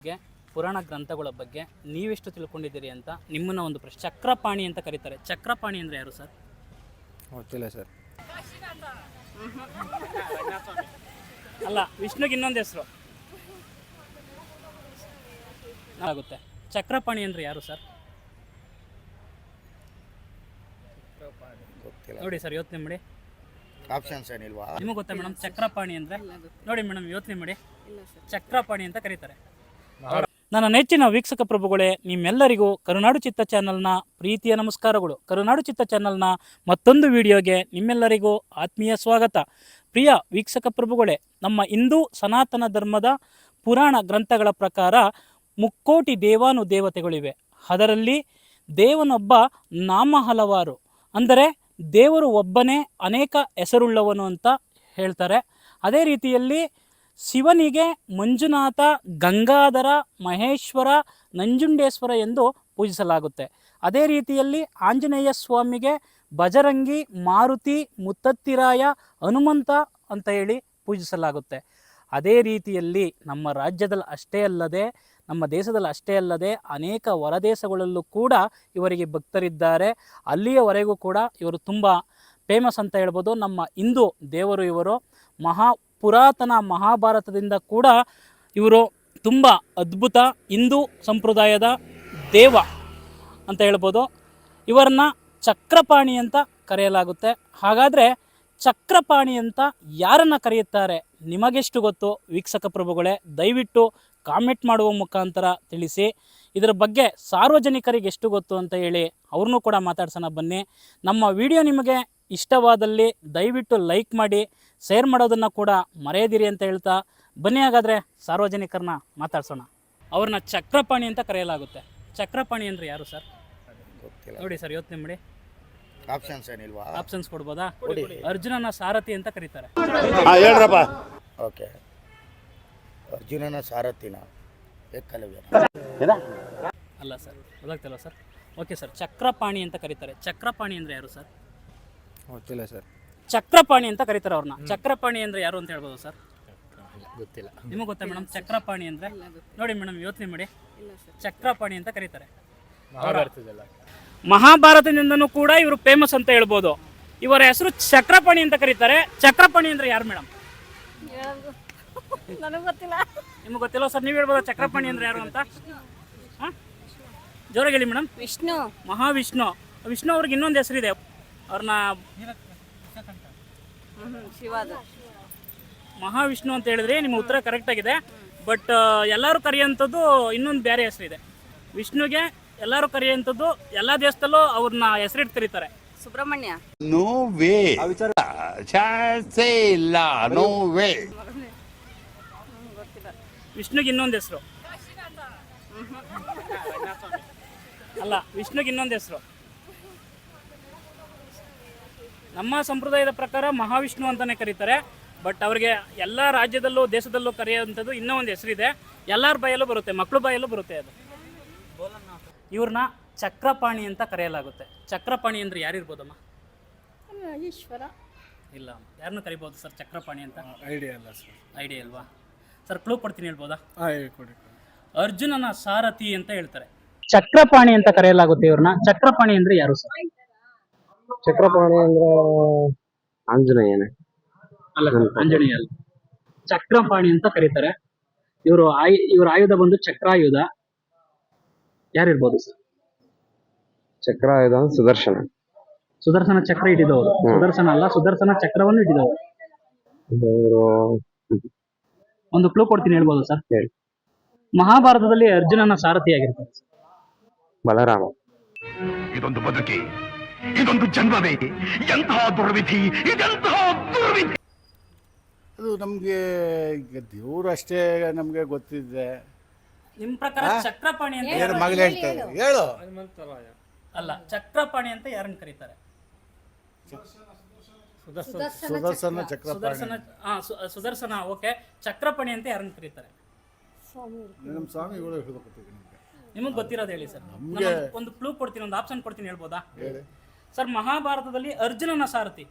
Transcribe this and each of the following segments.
ಬಗ್ಗೆ ಪುರಾಣ ಗ್ರಂಥಗಳ ಬಗ್ಗೆ ನೀವೆಷ್ಟು ತಿಳ್ಕೊಂಡಿದ್ದೀರಿ ಅಂತ ನಿಮ್ಮನ್ನ ಒಂದು ಪ್ರಶ್ನೆ ಚಕ್ರಪಾಣಿ ಅಂತ ಕರೀತಾರೆ. ಚಕ್ರಪಾಣಿ ಅಂದ್ರೆ ಯಾರು ಸರ್? ಗೊತ್ತಿಲ್ಲ ಸರ್. ಅಲ್ಲ ವಿಷ್ಣುಗೆ ಇನ್ನೊಂದು ಹೆಸರು. ಆಗುತ್ತೆ. ಚಕ್ರಪಾಣಿ ಅಂದ್ರೆ ಯಾರು ಸರ್? ಗೊತ್ತಿಲ್ಲ. ನೋಡಿ ಸರ್ ಯೋಚನೆ ಮಾಡಿ. ಆಪ್ಷನ್ಸ್ ಏನಿಲ್ವಾ? ನಿಮಗೆ ಗೊತ್ತಾ ಮೇಡಮ್ ಚಕ್ರಪಾಣಿ ಅಂದ್ರೆ? ನೋಡಿ ಮೇಡಮ್ ಯೋಚನೆ ಮಾಡಿ. ಚಕ್ರಪಾಣಿ ಅಂತ ಕರೀತಾರೆ. ನನ್ನ ನೆಚ್ಚಿನ ವೀಕ್ಷಕ ಪ್ರಭುಗಳೇ, ನಿಮ್ಮೆಲ್ಲರಿಗೂ ಕರುನಾಡು ಚಿತ್ತ ಚಾನಲ್ನ ಪ್ರೀತಿಯ ನಮಸ್ಕಾರಗಳು. ಕರುನಾಡು ಚಿತ್ತ ಚಾನಲ್ನ ಮತ್ತೊಂದು ವಿಡಿಯೋಗೆ ನಿಮ್ಮೆಲ್ಲರಿಗೂ ಆತ್ಮೀಯ ಸ್ವಾಗತ. ಪ್ರಿಯ ವೀಕ್ಷಕ ಪ್ರಭುಗಳೇ, ನಮ್ಮ ಹಿಂದೂ ಸನಾತನ ಧರ್ಮದ ಪುರಾಣ ಗ್ರಂಥಗಳ ಪ್ರಕಾರ ಮುಕ್ಕೋಟಿ ದೇವಾನು ದೇವತೆಗಳಿವೆ ಅದರಲ್ಲಿ ದೇವನೊಬ್ಬ ನಾಮ ಹಲವಾರು. ಅಂದರೆ ದೇವರು ಒಬ್ಬನೇ ಅನೇಕ ಹೆಸರುಳ್ಳವನು ಅಂತ ಹೇಳ್ತಾರೆ. ಅದೇ ರೀತಿಯಲ್ಲಿ ಶಿವನಿಗೆ ಮಂಜುನಾಥ, ಗಂಗಾಧರ, ಮಹೇಶ್ವರ, ನಂಜುಂಡೇಶ್ವರ ಎಂದು ಪೂಜಿಸಲಾಗುತ್ತೆ. ಅದೇ ರೀತಿಯಲ್ಲಿ ಆಂಜನೇಯ ಸ್ವಾಮಿಗೆ ಬಜರಂಗಿ ಮಾರುತಿ, ಮುತ್ತತ್ತಿರಾಯ, ಹನುಮಂತ ಅಂತ ಹೇಳಿ ಪೂಜಿಸಲಾಗುತ್ತೆ. ಅದೇ ರೀತಿಯಲ್ಲಿ ನಮ್ಮ ರಾಜ್ಯದಲ್ಲಿ ಅಷ್ಟೇ ಅಲ್ಲದೆ, ನಮ್ಮ ದೇಶದಲ್ಲಿ ಅಷ್ಟೇ ಅಲ್ಲದೆ ಅನೇಕ ಹೊರದೇಶಗಳಲ್ಲೂ ಕೂಡ ಇವರಿಗೆ ಭಕ್ತರಿದ್ದಾರೆ. ಅಲ್ಲಿಯವರೆಗೂ ಕೂಡ ಇವರು ತುಂಬ ಫೇಮಸ್ ಅಂತ ಹೇಳ್ಬೋದು. ನಮ್ಮ ಹಿಂದೂ ದೇವರು ಇವರು. ಮಹಾ ಪುರಾತನ ಮಹಾಭಾರತದಿಂದ ಕೂಡ ಇವರು ತುಂಬ ಅದ್ಭುತ ಹಿಂದೂ ಸಂಪ್ರದಾಯದ ದೇವ ಅಂತ ಹೇಳ್ಬೋದು. ಇವರನ್ನ ಚಕ್ರಪಾಣಿ ಅಂತ ಕರೆಯಲಾಗುತ್ತೆ. ಹಾಗಾದರೆ ಚಕ್ರಪಾಣಿ ಅಂತ ಯಾರನ್ನು ಕರೆಯುತ್ತಾರೆ? ನಿಮಗೆಷ್ಟು ಗೊತ್ತು? ವೀಕ್ಷಕ ಪ್ರಭುಗಳೇ, ದಯವಿಟ್ಟು ಕಾಮೆಂಟ್ ಮಾಡುವ ಮುಖಾಂತರ ತಿಳಿಸಿ. ಇದರ ಬಗ್ಗೆ ಸಾರ್ವಜನಿಕರಿಗೆ ಎಷ್ಟು ಗೊತ್ತು ಅಂತ ಹೇಳಿ ಅವ್ರನ್ನೂ ಕೂಡ ಮಾತಾಡ್ಸೋಣ ಬನ್ನಿ. ನಮ್ಮ ವಿಡಿಯೋ ನಿಮಗೆ ಇಷ್ಟವಾದಲ್ಲಿ ದಯವಿಟ್ಟು ಲೈಕ್ ಮಾಡಿ ಶೇರ್ ಮಾಡೋದನ್ನು ಕೂಡ ಮರೆಯದಿರಿ ಅಂತ ಹೇಳ್ತಾ ಬನ್ನಿ ಹಾಗಾದರೆ ಸಾರ್ವಜನಿಕರನ್ನ ಮಾತಾಡ್ಸೋಣ. ಅವ್ರನ್ನ ಚಕ್ರಪಾಣಿ ಅಂತ ಕರೆಯಲಾಗುತ್ತೆ. ಚಕ್ರಪಾಣಿ ಅಂದರೆ ಯಾರು ಸರ್? ನೋಡಿ ಸರ್ ಯೋಚನೆ ಮಾಡಿ. ಆಪ್ಷನ್ಸ್ ಏನಿಲ್ವಾ? ಆಪ್ಷನ್ಸ್ ಕೊಡ್ಬೋದಾ? ಅರ್ಜುನನ ಸಾರಥಿ ಅಂತ ಕರೀತಾರೆ. ಹೇಳ್ರಪ್ಪ. ಓಕೆ. ಅರ್ಜುನನ ಸಾರಥಿನ ಅಲ್ಲ ಸರ್ ಗೊತ್ತಾಗ್ತಿಲ್ಲ ಸರ್? ಓಕೆ ಸರ್ ಚಕ್ರಪಾಣಿ ಅಂತ ಕರೀತಾರೆ. ಚಕ್ರಪಾಣಿ ಅಂದರೆ ಯಾರು ಸರ್? ಗೊತ್ತಿಲ್ಲ ಸರ್. ಚಕ್ರಪಾಣಿ ಅಂತ ಕರೀತಾರೆ ಅವ್ರನ್ನ. ಚಕ್ರಪಾಣಿ ಅಂದ್ರೆ ಯಾರು ಅಂತ ಹೇಳ್ಬೋದು ಸರ್? ಗೊತ್ತಿಲ್ಲ. ನಿಮಗೆ ಗೊತ್ತಾ ಮೇಡಮ್? ಚಕ್ರಪಾಣಿ ಅಂದ್ರೆ? ನೋಡಿ ಮೇಡಮ್ ಯೋಚನೆ ಮಾಡಿ. ಚಕ್ರಪಾಣಿ ಅಂತ ಕರೀತಾರೆ. ಮಹಾಭಾರತದಿಂದನೂ ಕೂಡ ಇವರು ಫೇಮಸ್ ಅಂತ ಹೇಳ್ಬೋದು. ಇವರ ಹೆಸರು ಚಕ್ರಪಾಣಿ ಅಂತ ಕರೀತಾರೆ. ಚಕ್ರಪಾಣಿ ಅಂದ್ರೆ ಯಾರು ಮೇಡಮ್? ನನಗೆ ಗೊತ್ತಿಲ್ಲ. ನಿಮಗೆ ಗೊತ್ತಿಲ್ಲ ಸರ್? ನೀವು ಹೇಳ್ಬೋದು ಚಕ್ರಪಾಣಿ ಅಂದ್ರೆ ಯಾರು ಅಂತ? ಹಾಂ? ಜೋರಾಗಿ ಹೇಳಿ ಮೇಡಮ್. ವಿಷ್ಣು. ಮಹಾವಿಷ್ಣು. ವಿಷ್ಣು ಅವ್ರಿಗೆ ಇನ್ನೊಂದು ಹೆಸರಿದೆ. ಅವ್ರನ್ನ ಶಿವಾದ. ಮಹಾವಿಷ್ಣು ಅಂತ ಹೇಳಿದ್ರೆ ನಿಮ್ಮ ಉತ್ತರ ಕರೆಕ್ಟ್ ಆಗಿದೆ. ಬಟ್ ಎಲ್ಲರೂ ಕರೆಯುವಂಥದ್ದು ಇನ್ನೊಂದು ಬೇರೆ ಹೆಸರಿದೆ ವಿಷ್ಣುಗೆ ಎಲ್ಲರೂ ಕರೆಯುವಂಥದ್ದು ಎಲ್ಲ ದೇಶದಲ್ಲೂ ಅವ್ರನ್ನ ಹೆಸರಿಟ್ಟು ಕರೀತಾರೆ. ಸುಬ್ರಹ್ಮಣ್ಯ. ನೋ ವೇ ಚಾನ್ಸೇ ಇಲ್ಲ. ನೋ ವೇ ವಿಷ್ಣುಗೆ ಇನ್ನೊಂದು ಹೆಸರು. ಅಲ್ಲ ವಿಷ್ಣುಗೆ ಇನ್ನೊಂದು ಹೆಸರು. ನಮ್ಮ ಸಂಪ್ರದಾಯದ ಪ್ರಕಾರ ಮಹಾವಿಷ್ಣು ಅಂತಲೇ ಕರೀತಾರೆ. ಬಟ್ ಅವ್ರಿಗೆ ಎಲ್ಲ ರಾಜ್ಯದಲ್ಲೂ ದೇಶದಲ್ಲೂ ಕರೆಯುವಂಥದ್ದು ಇನ್ನೂ ಒಂದು ಹೆಸರಿದೆ ಎಲ್ಲರ ಬಾಯಲ್ಲೂ ಬರುತ್ತೆ ಮಕ್ಕಳು ಬಾಯಲ್ಲೂ ಬರುತ್ತೆ ಅದು. ಇವ್ರನ್ನ ಚಕ್ರಪಾಣಿ ಅಂತ ಕರೆಯಲಾಗುತ್ತೆ. ಚಕ್ರಪಾಣಿ ಅಂದ್ರೆ ಯಾರಿರ್ಬೋದಮ್ಮ? ಈಶ್ವರ. ಇಲ್ಲ ಯಾರನ್ನು ಕರಿಬೋದು ಸರ್ ಚಕ್ರಪಾಣಿ ಅಂತ? ಐಡಿಯಾ ಇಲ್ಲ ಸರ್. ಐಡಿಯಾ ಇಲ್ವಾ ಸರ್ ಕ್ಲೂ ಕೊಡ್ತೀನಿ ಹೇಳ್ಬೋದಾ? ಹಾಂ ಕೊಡಿ ಅರ್ಜುನನ ಸಾರಥಿ ಅಂತ ಹೇಳ್ತಾರೆ. ಚಕ್ರಪಾಣಿ ಅಂತ ಕರೆಯಲಾಗುತ್ತೆ ಇವ್ರನ್ನ ಚಕ್ರಪಾಣಿ ಅಂದ್ರೆ ಯಾರು ಸರ್? ಚಕ್ರಪಾಣಿ ಅಂದ್ರೆ ಆಂಜನೇಯನೇ. ಅಲ್ಲ ಆಂಜನೇಯ ಅಲ್ಲ. ಚಕ್ರಪಾಣಿ ಅಂತ ಕರೀತಾರೆ. ಇವರು ಆಯು ಇವ್ರ ಆಯುಧ ಬಂದು ಚಕ್ರಾಯುಧ. ಯಾರಿರ್ಬೋದು? ಸರ್ ಚಕ್ರಾಯುಧ ಅಂದ್ರೆ ಸುದರ್ಶನ. ಸುದರ್ಶನ ಚಕ್ರ ಇಟ್ಟಿದವರು. ಸುದರ್ಶನ ಅಲ್ಲ ಸುದರ್ಶನ ಚಕ್ರವನ್ನು ಇಟ್ಟಿದವರು. ಇವರು ಒಂದು ಕ್ಲೂ ಕೊಡ್ತೀನಿ ಹೇಳ್ಬೋದು ಸರ್? ಹೇಳಿ. ಮಹಾಭಾರತದಲ್ಲಿ ಅರ್ಜುನನ ಸಾರಥಿಯಾಗಿರ್ತಾರೆ ಬಲರಾಮ. ಇದೊಂದು ಬದುಕಿ. ಇದೊಂದು ಜನ್ಮವೇ. ಎಂತಹ ದುರ್ವಿಧಿ ಇದೆಂತಹ ದುರ್ವಿಧಿ. ಅದು ನಮಗೆ ಈಗ ದೇವ್ರು ಅಷ್ಟೇ ನಮಗೆ ಗೊತ್ತಿದೆ. ನಿಮ್ ಪ್ರಕಾರ ಚಕ್ರಪಾಣಿ ಅಂತ ಏನು ಮಗಳು ಹೇಳ್ತಾರೆ? ಹೇಳು. ಅಲ್ಲ ಚಕ್ರಪಾಣಿ ಅಂತ ಯಾರನ್ನ ಕರೀತಾರೆ? ಸುದರ್ಶನ ಚಕ್ರಪಾಣಿ. ಸುದರ್ಶನ ಆ, ಸು- ಸುದರ್ಶನ ಓಕೆ. ಚಕ್ರಪಾಣಿ ಅಂತ ಯಾರನ್ನ ಕರೀತಾರೆ? ನಮ್ಮ ಸ್ವಾಮಿಗಳು ಹೇಳ್ಬೇಕು ನಿಮಗೆ. ನಿಮಗೆ ಗೊತ್ತಿರೋದು ಹೇಳಿ ಸರ್. ನಮ್ಗೆ- ಒಂದು ಕ್ಲೂ ಕೊಡ್ತೀನಿ ಒಂದು ಆಪ್ಷನ್ ಕೊಡ್ತೀನಿ ಹೇಳ್ಬೋದಾ? ಹೇಳಿ. ಸರ್, ಮಹಾಭಾರತದಲ್ಲಿ ಅರ್ಜುನನ ಸಾರಥಿ.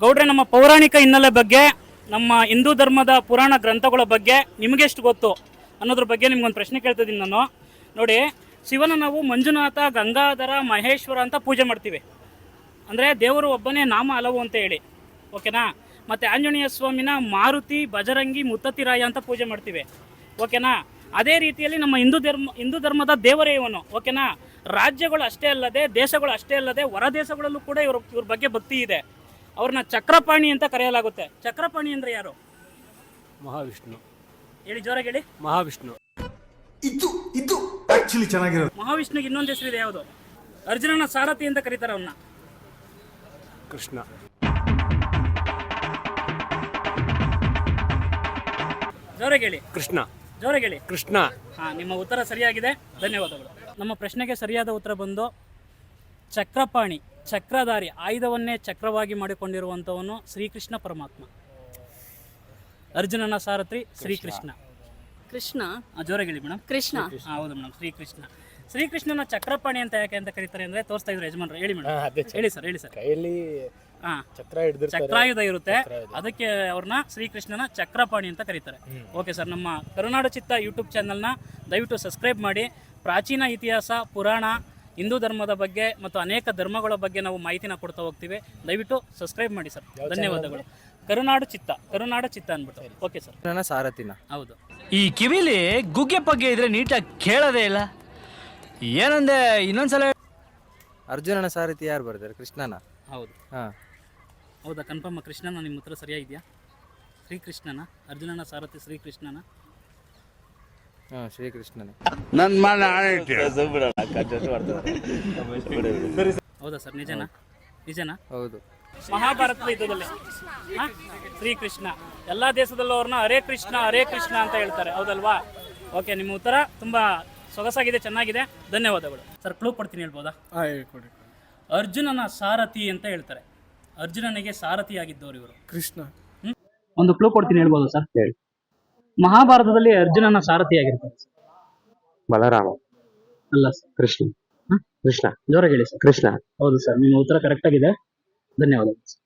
ಗೌಡ್ರೆ, ನಮ್ಮ ಪೌರಾಣಿಕ ಹಿನ್ನೆಲೆ ಬಗ್ಗೆ, ನಮ್ಮ ಹಿಂದೂ ಧರ್ಮದ ಪುರಾಣ ಗ್ರಂಥಗಳ ಬಗ್ಗೆ ನಿಮಗೆಷ್ಟು ಗೊತ್ತು ಅನ್ನೋದ್ರ ಬಗ್ಗೆ ನಿಮ್ಗೊಂದು ಪ್ರಶ್ನೆ ಕೇಳ್ತಿದ್ದೀನಿ ನಾನು. ನೋಡಿ, ಶಿವನ ನಾವು ಮಂಜುನಾಥ, ಗಂಗಾಧರ, ಮಹೇಶ್ವರ ಅಂತ ಪೂಜೆ ಮಾಡ್ತೀವಿ. ಅಂದರೆ ದೇವರು ಒಬ್ಬನೇ, ನಾಮ ಹಲವು ಅಂತ ಹೇಳಿ. ಓಕೆನಾ? ಮತ್ತು ಆಂಜನೇಯ ಸ್ವಾಮಿನ ಮಾರುತಿ, ಬಜರಂಗಿ ಮುತ್ತತಿರಾಯ ಅಂತ ಪೂಜೆ ಮಾಡ್ತೀವಿ. ಓಕೆನಾ? ಅದೇ ರೀತಿಯಲ್ಲಿ ನಮ್ಮ ಹಿಂದೂ ಧರ್ಮ, ಹಿಂದೂ ಧರ್ಮದ ದೇವರೇ ಇವನು. ಓಕೆನಾ? ರಾಜ್ಯಗಳು ಅಷ್ಟೇ ಅಲ್ಲದೆ ದೇಶಗಳು ಅಷ್ಟೇ ಅಲ್ಲದೆ ಹೊರ ದೇಶಗಳಲ್ಲೂ ಕೂಡ ಇವ್ರ ಇವ್ರ ಬಗ್ಗೆ ಭಕ್ತಿ ಇದೆ. ಅವ್ರನ್ನ ಚಕ್ರಪಾಣಿ ಅಂತ ಕರೆಯಲಾಗುತ್ತೆ. ಚಕ್ರಪಾಣಿ ಅಂದ್ರೆ ಯಾರು? ಮಹಾವಿಷ್ಣು. ಹೇಳಿ ಜೋರಾಗಿ ಹೇಳಿ. ಮಹಾವಿಷ್ಣು. ಮಹಾವಿಷ್ಣುಗೆ ಇನ್ನೊಂದು ಹೆಸರಿದೆ ಯಾವುದು? ಅರ್ಜುನನ ಸಾರಥಿ ಅಂತ ಕರೀತಾರೆ ಅವನ್ನ ಕೃಷ್ಣ. ಜೋರಾಗಿ ಹೇಳಿ. ಕೃಷ್ಣ. ಜೋರಾಗಿ ಹೇಳಿ. ಕೃಷ್ಣ. ಹಾ ನಿಮ್ಮ ಉತ್ತರ ಸರಿಯಾಗಿದೆ. ಧನ್ಯವಾದಗಳು. ನಮ್ಮ ಪ್ರಶ್ನೆಗೆ ಸರಿಯಾದ ಉತ್ತರ ಬಂದು ಚಕ್ರಪಾಣಿ ಚಕ್ರಧಾರಿ ಆಯುಧವನ್ನೇ ಚಕ್ರವಾಗಿ ಮಾಡಿಕೊಂಡಿರುವಂಥವನು ಶ್ರೀಕೃಷ್ಣ ಪರಮಾತ್ಮ. ಅರ್ಜುನನ ಸಾರಥಿ ಶ್ರೀಕೃಷ್ಣ. ಕೃಷ್ಣ. ಆ, ಜೋರಾಗಿ ಹೇಳಿ ಮೇಡಮ್ ಕೃಷ್ಣ. ಹಾ, ಹೌದು ಮೇಡಮ್ ಶ್ರೀಕೃಷ್ಣ. ಶ್ರೀಕೃಷ್ಣನ ಚಕ್ರಪಾಣಿ ಅಂತ ಯಾಕೆ ಅಂತ ಕರೀತಾರೆ ಅಂದ್ರೆ ತೋರಿಸ್ತಾ ಇದ್ರು ಯಜಮಾನ್ರು. ಹೇಳಿ ಮೇಡಮ್ ಹೇಳಿ ಸರ್ ಹೇಳಿ ಸರ್. ಕೈಯಲ್ಲಿ ಚಕ್ರ ಹಿಡಿದಿರ್ತಾರೆ. ಚಕ್ರಾಯುಧ ಇರುತ್ತೆ. ಅದಕ್ಕೆ ಅವ್ರನ್ನ ಶ್ರೀಕೃಷ್ಣನ ಚಕ್ರಪಾಣಿ ಅಂತ ಕರೀತಾರೆ. ಓಕೆ ಸರ್ ನಮ್ಮ ಕರುನಾಡು ಚಿತ್ತ ಯೂಟ್ಯೂಬ್ ಚಾನೆಲ್ನ ದಯವಿಟ್ಟು ಸಬ್ಸ್ಕ್ರೈಬ್ ಮಾಡಿ. ಪ್ರಾಚೀನ ಇತಿಹಾಸ ಪುರಾಣ ಹಿಂದೂ ಧರ್ಮದ ಬಗ್ಗೆ ಮತ್ತು ಅನೇಕ ಧರ್ಮಗಳ ಬಗ್ಗೆ ನಾವು ಮಾಹಿತಿನ ಕೊಡ್ತಾ ಹೋಗ್ತೀವಿ. ದಯವಿಟ್ಟು ಸಬ್ಸ್ಕ್ರೈಬ್ ಮಾಡಿ ಸರ್. ಧನ್ಯವಾದಗಳು. ಕರುನಾಡು ಚಿತ್ತ ಕರುನಾಡು ಚಿತ್ತ ಅನ್ಬಿಟ್ಟು ಓಕೆ ಸರ್. ನನ್ನ ಸಾರಥಿನ. ಹೌದು. ಈ ಕಿವಿಲಿ ಗುಗ್ಗೆ ಪಗ್ಗೆ ಇದ್ರೆ ನೀಟಾಗಿ ಕೇಳೋದೇ ಇಲ್ಲ. ಏನಂದೆ ಇನ್ನೊಂದ್ಸಲ ಅರ್ಜುನನ ಸಾರಥಿ ಯಾರು ಬರ್ತಾರೆ? ಕೃಷ್ಣನ? ಹೌದು. ಹಾಂ. ಹೌದಾ ಕನ್ಫರ್ಮ್ ಕೃಷ್ಣನ ನಿಮ್ಮ ಉತ್ತರ ಸರಿಯಾಗಿದೆಯಾ? ಶ್ರೀಕೃಷ್ಣನ ಅರ್ಜುನನ ಸಾರಥಿ ಶ್ರೀಕೃಷ್ಣನ? ಹಾಂ ಶ್ರೀಕೃಷ್ಣನೇ. ನನ್ ಮನ ಆಣಿಟ್ಟು ಹೌದಾ ಸರ್ ನಿಜನಾ? ನಿಜನಾ? ಹೌದು. ಮಹಾಭಾರತದ ಯುದ್ಧದಲ್ಲಿ. ಹಾ? ಶ್ರೀಕೃಷ್ಣ. ಎಲ್ಲಾ ದೇಶದಲ್ಲೂ ಅವ್ರನ್ನ ಹರೇ ಕೃಷ್ಣ ಹರೇ ಕೃಷ್ಣ ಅಂತ ಹೇಳ್ತಾರೆ. ಹೌದಲ್ವಾ? ಓಕೆ ನಿಮ್ಮ ಉತ್ತರ ತುಂಬಾ ಸೊಗಸಾಗಿದೆ ಚೆನ್ನಾಗಿದೆ. ಧನ್ಯವಾದಗಳು. ಸರ್ ಕ್ಲೂ ಕೊಡ್ತೀನಿ ಹೇಳ್ಬೋದಾ? ಹಾಂ ಕೊಡಿ. ಅರ್ಜುನನ ಸಾರಥಿ ಅಂತ ಹೇಳ್ತಾರೆ. ಅರ್ಜುನನಿಗೆ ಸಾರಥಿಯಾಗಿದ್ದವರು ಇವರು. ಕೃಷ್ಣ. ಒಂದು ಕ್ಲೂ ಕೊಡ್ತೀನಿ ಹೇಳ್ಬೋದು ಸರ್ ಹೇಳಿ. ಮಹಾಭಾರತದಲ್ಲಿ ಅರ್ಜುನನ ಸಾರಥಿಯಾಗಿರ್ತಾರೆ ಬಲರಾಮ. ಅಲ್ಲ ಸರ್ ಕೃಷ್ಣ. ಹ್ಮ್? ಕೃಷ್ಣ. ಜೋರಾಗಿ ಹೇಳಿ ಸರ್ ಕೃಷ್ಣ. ಹೌದು ಸರ್ ನಿಮ್ಮ ಉತ್ತರ ಕರೆಕ್ಟ್ ಆಗಿದೆ. ಧನ್ಯವಾದಗಳು